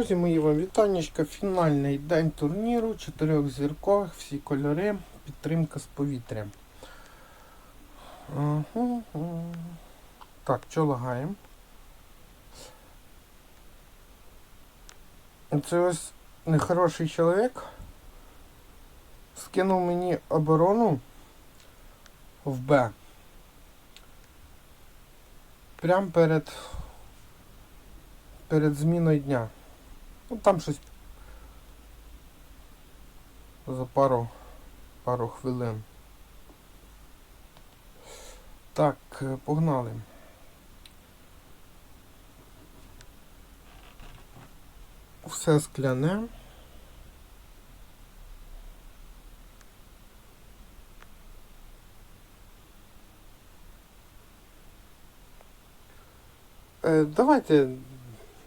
Друзі, мої вам вітаннячка. Фінальний день турніру, чотирьохзіркових, всі кольори, підтримка з повітря. Ага. Так, що лагаємо? Це ось нехороший чоловік скинув мені оборону в Б. Прям перед перед зміною дня. Ну там щось за пару пару хвилин. Так, е, погнали. Все скляне. Е, Давайте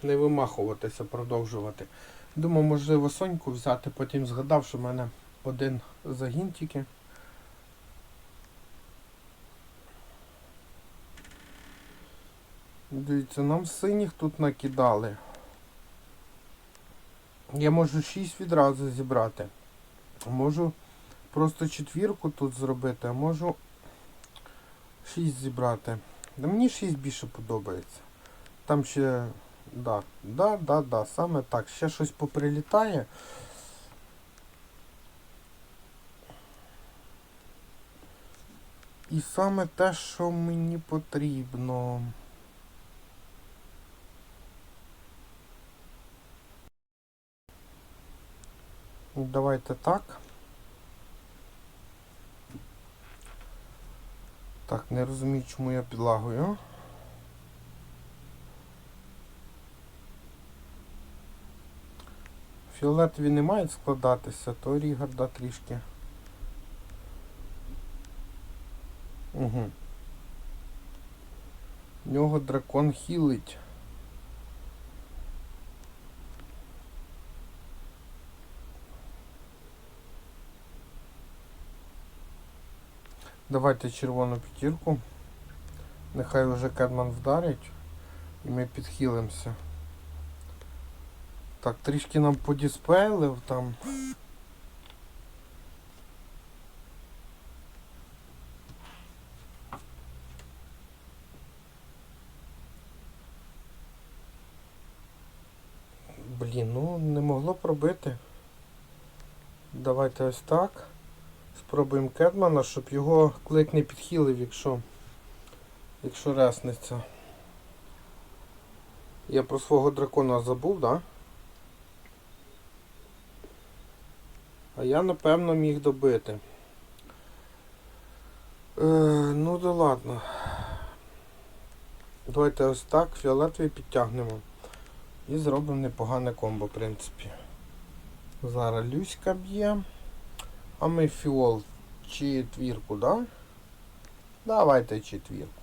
не вимахуватися, продовжувати. Думав, можливо, Соньку взяти, потім згадав, що в мене один загін тільки. Дивіться, нам синіх тут накидали. Я можу 6 відразу зібрати. Можу просто четвірку тут зробити, а можу 6 зібрати. Да мені 6 більше подобається. Там ще. Да, да, да, да, саме так. Ще щось поприлітає. І саме те, що мені потрібно. Давайте так. Так, не розумію, чому я підлагую. Фіолетові не мають складатися, то Рігарда трішки. Угу. В нього дракон хілить. Давайте червону п'ятірку. Нехай вже Кедман вдарить і ми підхилимося. Так, трішки нам подіспейлив там. Блін, ну не могло пробити. Давайте ось так. Спробуємо Кедмана, щоб його клик не підхилив, якщо якщо ресниться. Я про свого дракона забув, так? Да? А я напевно міг добити. Е, ну да ладно. Давайте ось так, фіолетовий підтягнемо. І зробимо непогане комбо, в принципі. Зараз Люська б'є. А ми фіол четвірку, да? Давайте четвірку.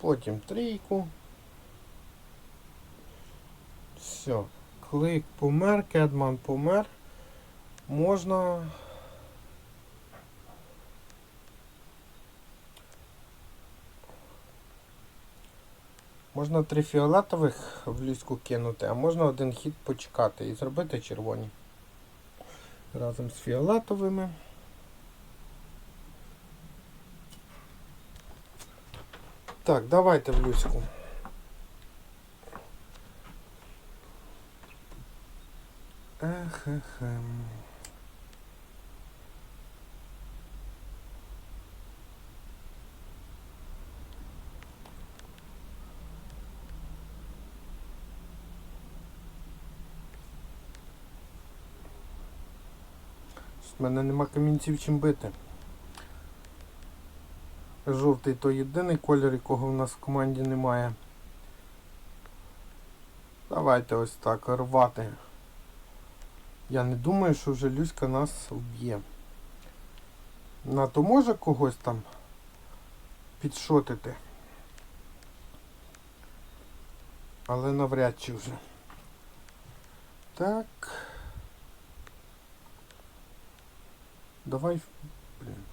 Потім трійку. Все. Клик помер, Кедман помер. Можна. Можна три фіолетових в люську кинути, а можна один хід почекати і зробити червоні. Разом з фіолетовими. Так, давайте в люську. Ех, ех, ем. У мене нема камінців чим бити. Жовтий то єдиний колір, якого в нас в команді немає. Давайте ось так рвати. Я не думаю, що вже Люська нас вб'є. На то може когось там підшотити. Але навряд чи вже. Так. Давай. Блін.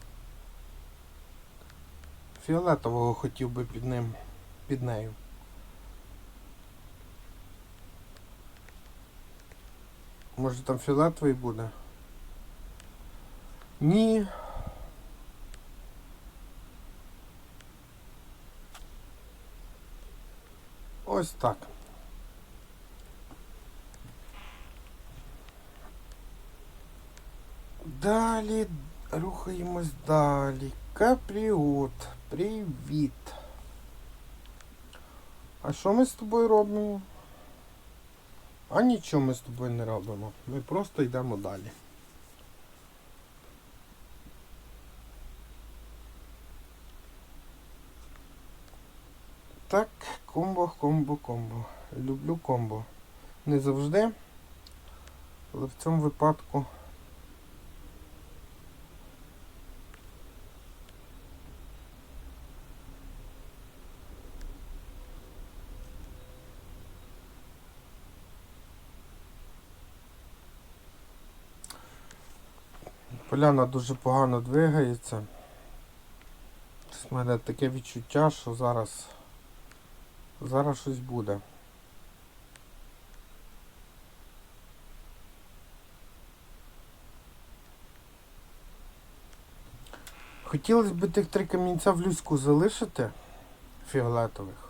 Фіолетового хотів би під ним. Під нею. Може там фіолетовий буде? Ні. Ось так. Далі рухаємось далі. Капріот. Привіт. А що ми з тобою робимо? А нічого ми з тобою не робимо. Ми просто йдемо далі. Так, комбо, комбо, комбо. Люблю комбо. Не завжди, але в цьому випадку поляна дуже погано двигається. У мене таке відчуття, що зараз зараз щось буде. Хотілося б тих три камінця в люську залишити фіолетових.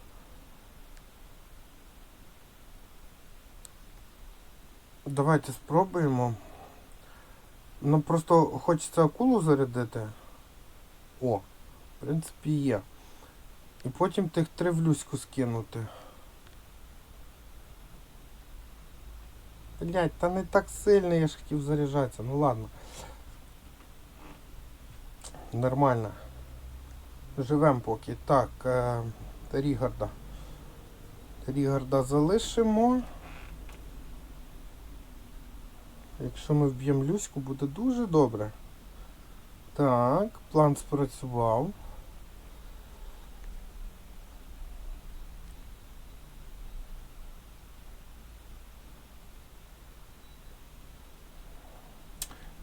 Давайте спробуємо. Ну просто хочеться акулу зарядити. О, в принципі, є. І потім тих три в люську скинути. Блять, та не так сильно я ж хотів заряджатися. Ну ладно. Нормально. Живем поки. Так, е, Рігарда. Рігарда залишимо. Якщо ми вб'ємо Люську, буде дуже добре. Так, план спрацював.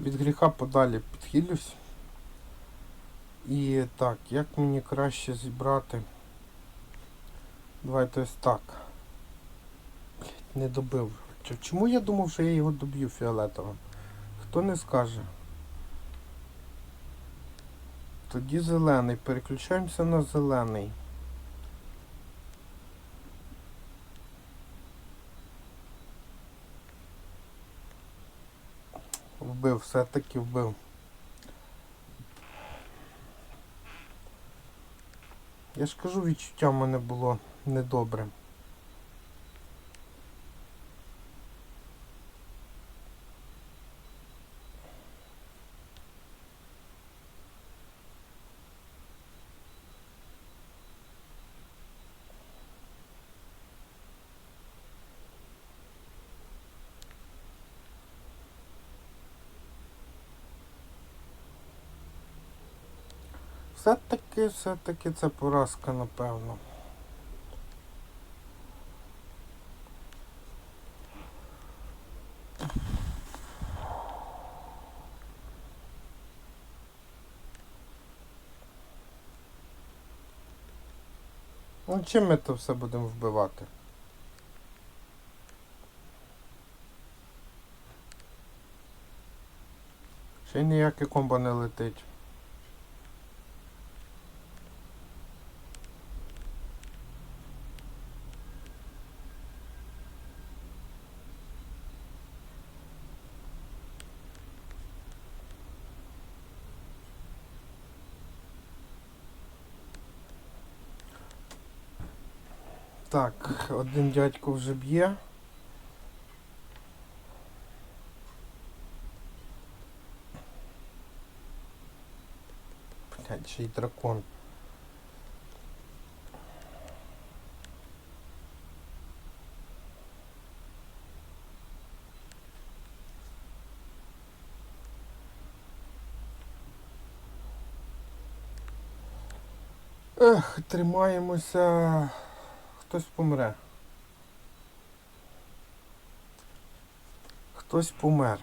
Від гріха подалі підхилюсь. І так, як мені краще зібрати? Давайте ось так. Блять, не добив. Чому я думав, що я його доб'ю фіолетовим? Хто не скаже? Тоді зелений. Переключаємося на зелений. Вбив, все-таки вбив. Я ж кажу, відчуття в мене було недобре. Все-таки, все-таки це поразка, напевно. Ну чим ми то все будемо вбивати? Ще ніяке комбо не летить. Так, один дядько вже б'є. Ще й дракон. Ех, тримаємося хтось помре. Хтось помер.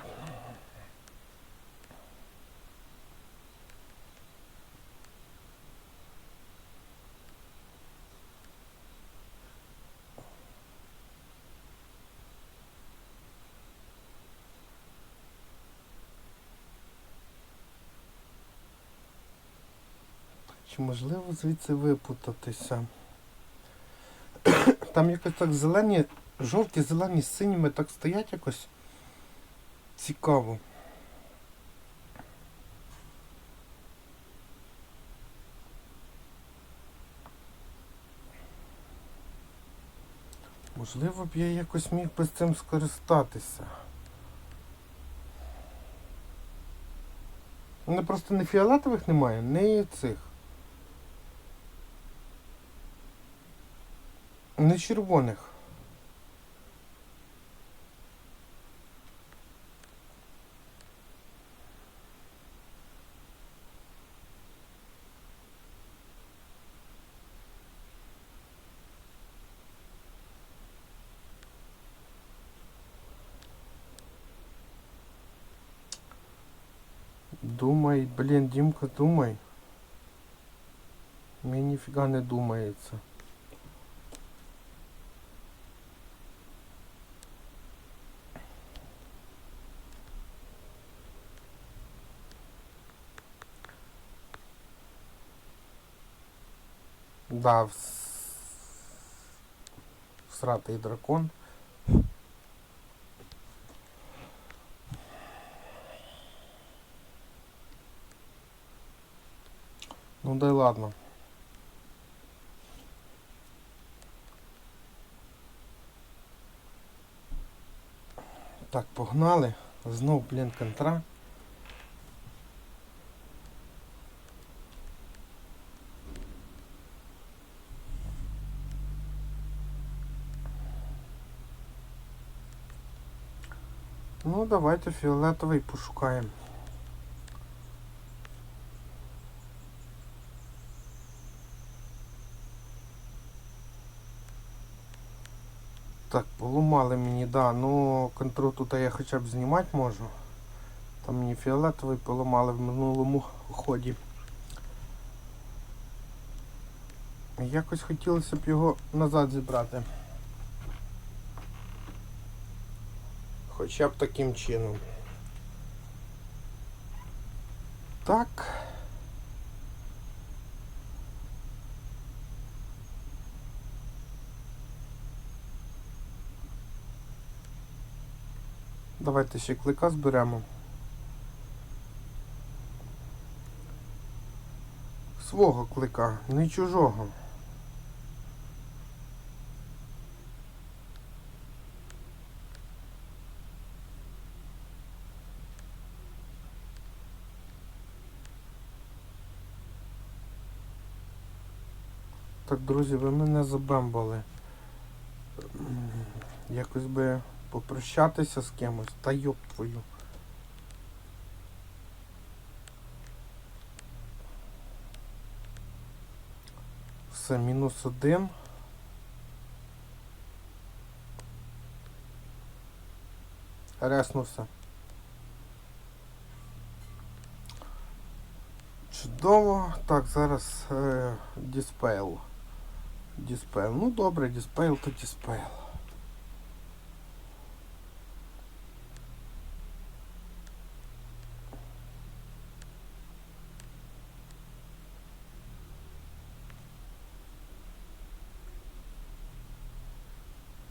Чи можливо звідси випутатися? Там якось так зелені, жовті, зелені з синіми так стоять якось цікаво. Можливо б я якось міг би з цим скористатися. Мене просто не фіолетових немає, не цих. Не червоних. Думай, блін, Дімка, думай. Мені ніфіга не думається. Да, всратий дракон. Ну да й ладно. Так, погнали. Знов, блін, контра. Ну, давайте фіолетовий пошукаємо. Так, поламали мені, да, ну контру тут я хоча б знімати можу. Там мені фіолетовий поламали в минулому ході. Якось хотілося б його назад зібрати. Хоча б таким чином. Так. Давайте ще клика зберемо. Свого клика, не чужого. Так, друзі, ви мене забембали. Якось би попрощатися з кимось. Та йоп твою. Все, мінус один. Реснувся. Чудово. Так, зараз е, діспейл. Діспейл. Ну добре, діспейл то діспейл.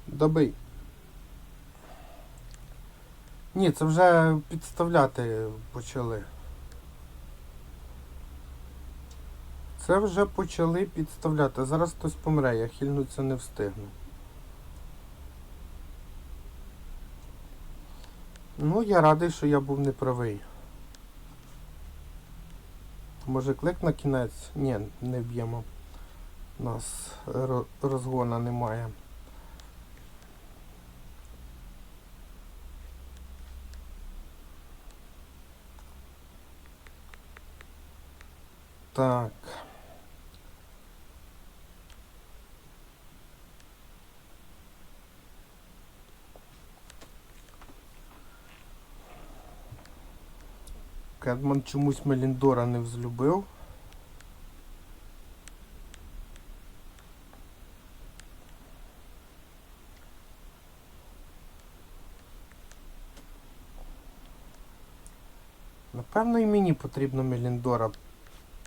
Добий. Ні, це вже підставляти почали. Це вже почали підставляти. Зараз хтось помре, я хильнуться не встигну. Ну, я радий, що я був неправий. Може клик на кінець? Ні, не б'ємо. У нас розгона немає. Так. Кедман чомусь Меліндора не взлюбив. Напевно, і мені потрібно Меліндора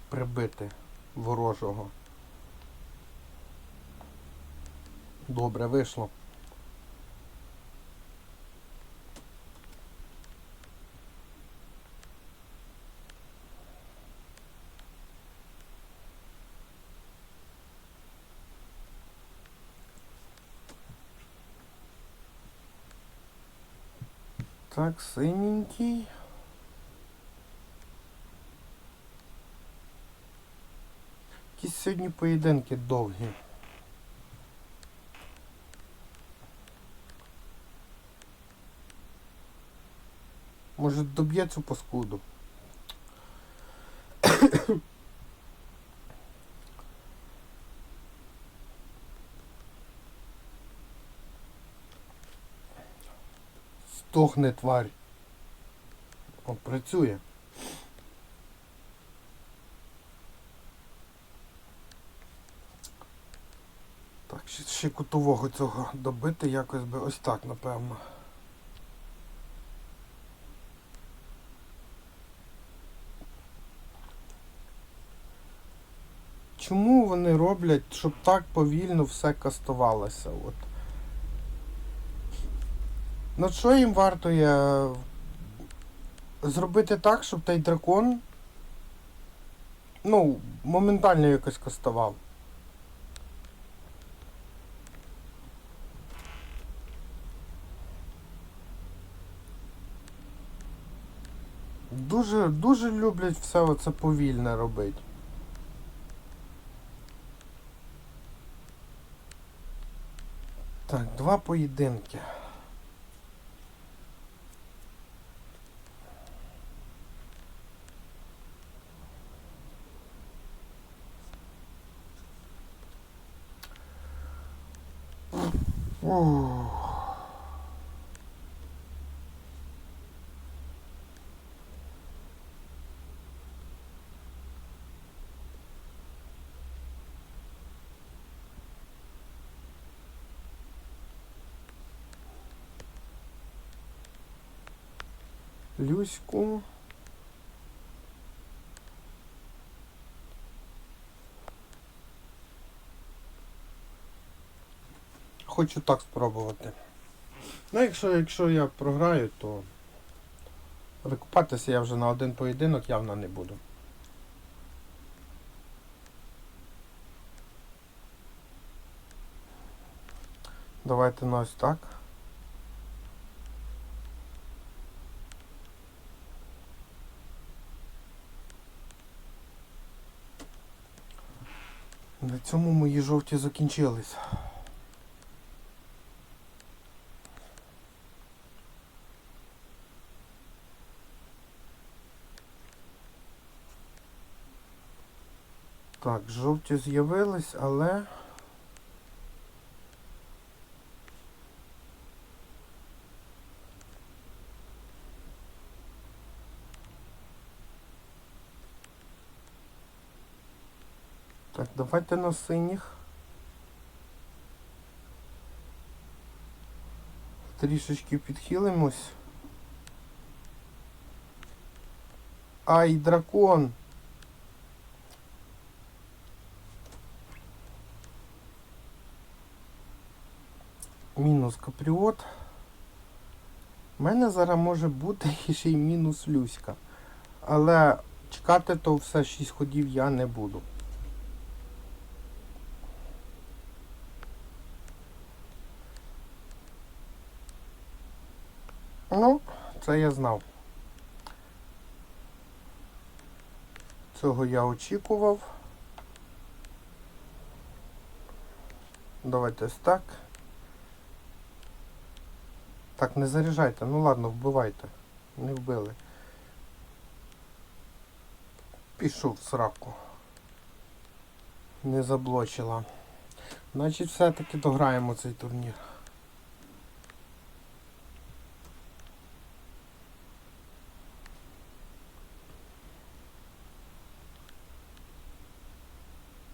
прибити. ворожого. Добре, вийшло. Так, синенький. Якісь сьогодні поєдинки довгі. Може доб'є цю паскуду. Стохне тварь. О, працює. Так, ще, ще кутового цього добити якось би ось так, напевно. Чому вони роблять, щоб так повільно все кастувалося? От. Ну що їм варто є зробити так, щоб той дракон ну, моментально якось кастував. Дуже, дуже люблять все оце повільне робити. Так, два поєдинки. Люську. Хочу так спробувати. Ну, якщо, якщо я програю, то викупатися я вже на один поєдинок явно не буду. Давайте на ось так. Цьому мої жовті закінчились. Так, жовті з'явились, але... Так, давайте на синіх. Трішечки підхилимось. Ай, дракон! Мінус капріот. У мене зараз може бути ще й мінус люська. Але чекати то все 6 ходів я не буду. Ну, це я знав. Цього я очікував. Давайте ось так. Так, не заряджайте. Ну ладно, вбивайте. Не вбили. Пішов в сраку. Не заблочила. Значить, все-таки дограємо цей турнір.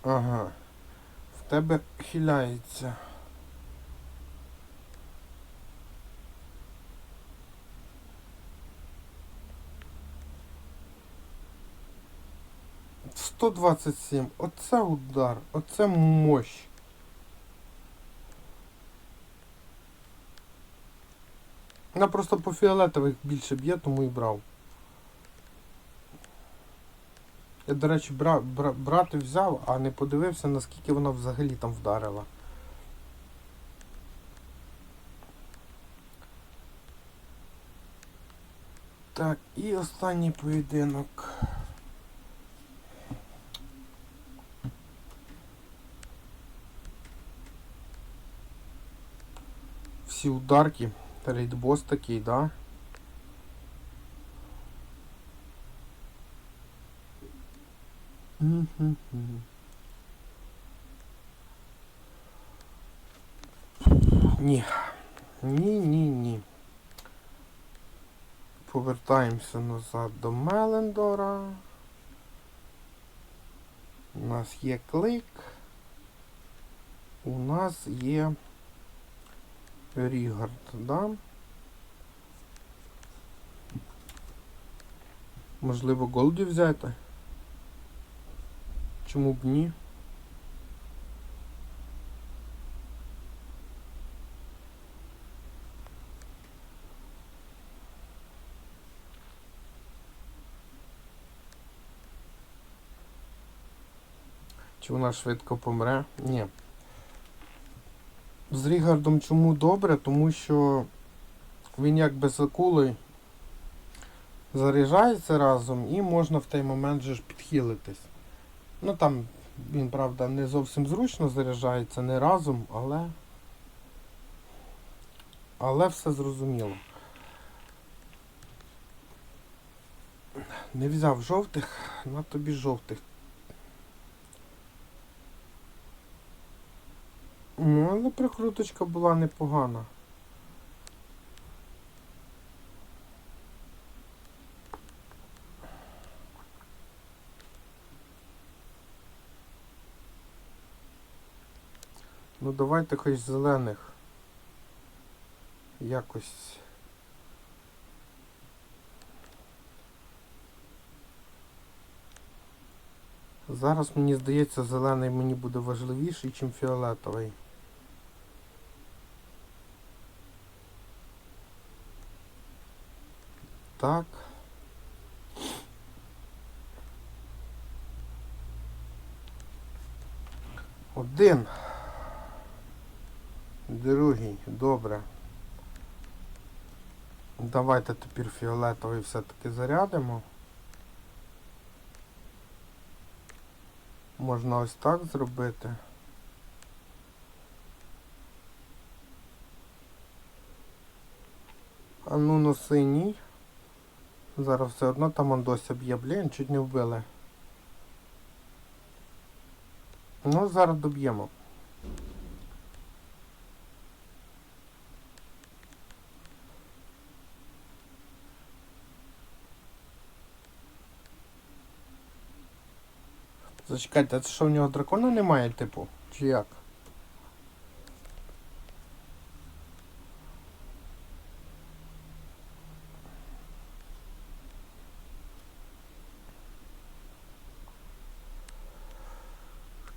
Ага. В тебе хиляється. 127. Оце удар. Оце мощь. Вона просто по фіолетових більше б'є, тому і брав. Я, до речі, бра, бра, брати взяв, а не подивився, наскільки вона взагалі там вдарила. Так, і останній поєдинок. Всі ударки. Рейдбос такий, да? Ні. Ні, ні, ні. Повертаємося назад до Мелендора. У нас є клик. У нас є Рігард, да? Можливо, голді взяти? Чому б ні? Чи вона швидко помре? Ні. З Рігардом чому добре? Тому що він якби з акулою заряджається разом і можна в той момент же ж підхилитись. Ну там він, правда, не зовсім зручно заряджається, не разом, але. Але все зрозуміло. Не взяв жовтих, на тобі жовтих. Ну, але прикруточка була непогана. Ну давайте хоч зелених. Якось. Зараз мені здається, зелений мені буде важливіший, ніж фіолетовий. Так. Один. Другий. Добре. Давайте тепер фіолетовий все-таки зарядимо. Можна ось так зробити. А ну на синій. Зараз все одно там Андося б'є, блін, чуть не вбили. Ну, зараз доб'ємо. Зачекайте, а це що в нього дракона немає, типу? Чи як?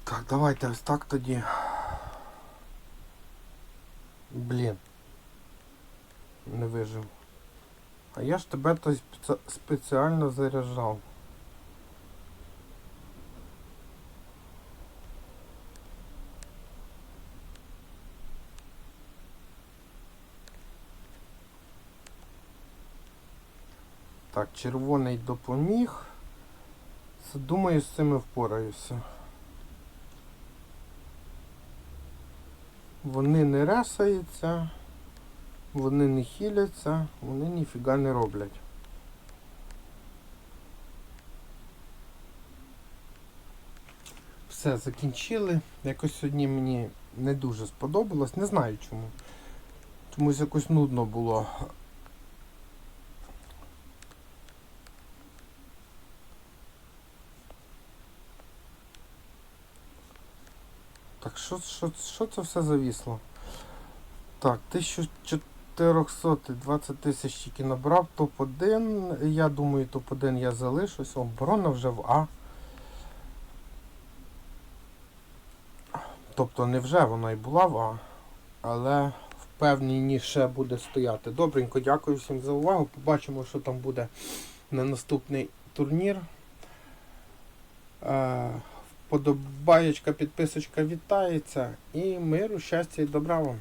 Так, давайте ось так тоді. Блін. Не вижив. А я ж тебе то спеці- спеціально заряджав. Так, червоний допоміг. Думаю, з цими впораюся. Вони не ресаються, вони не хіляться, вони ніфіга не роблять. Все, закінчили. Якось сьогодні мені не дуже сподобалось, не знаю чому. Чомусь якось нудно було. що що, що це все завісло? Так, 1400 20 тисяч тільки набрав, топ-1. Я думаю, топ-1 я залишусь. Оборона вже в А. Тобто не вже вона і була в А, але впевнені ще буде стояти. Добренько, дякую всім за увагу. Побачимо, що там буде на наступний турнір. Е, Вподобаєчка, підписочка вітається. І миру, щастя і добра вам.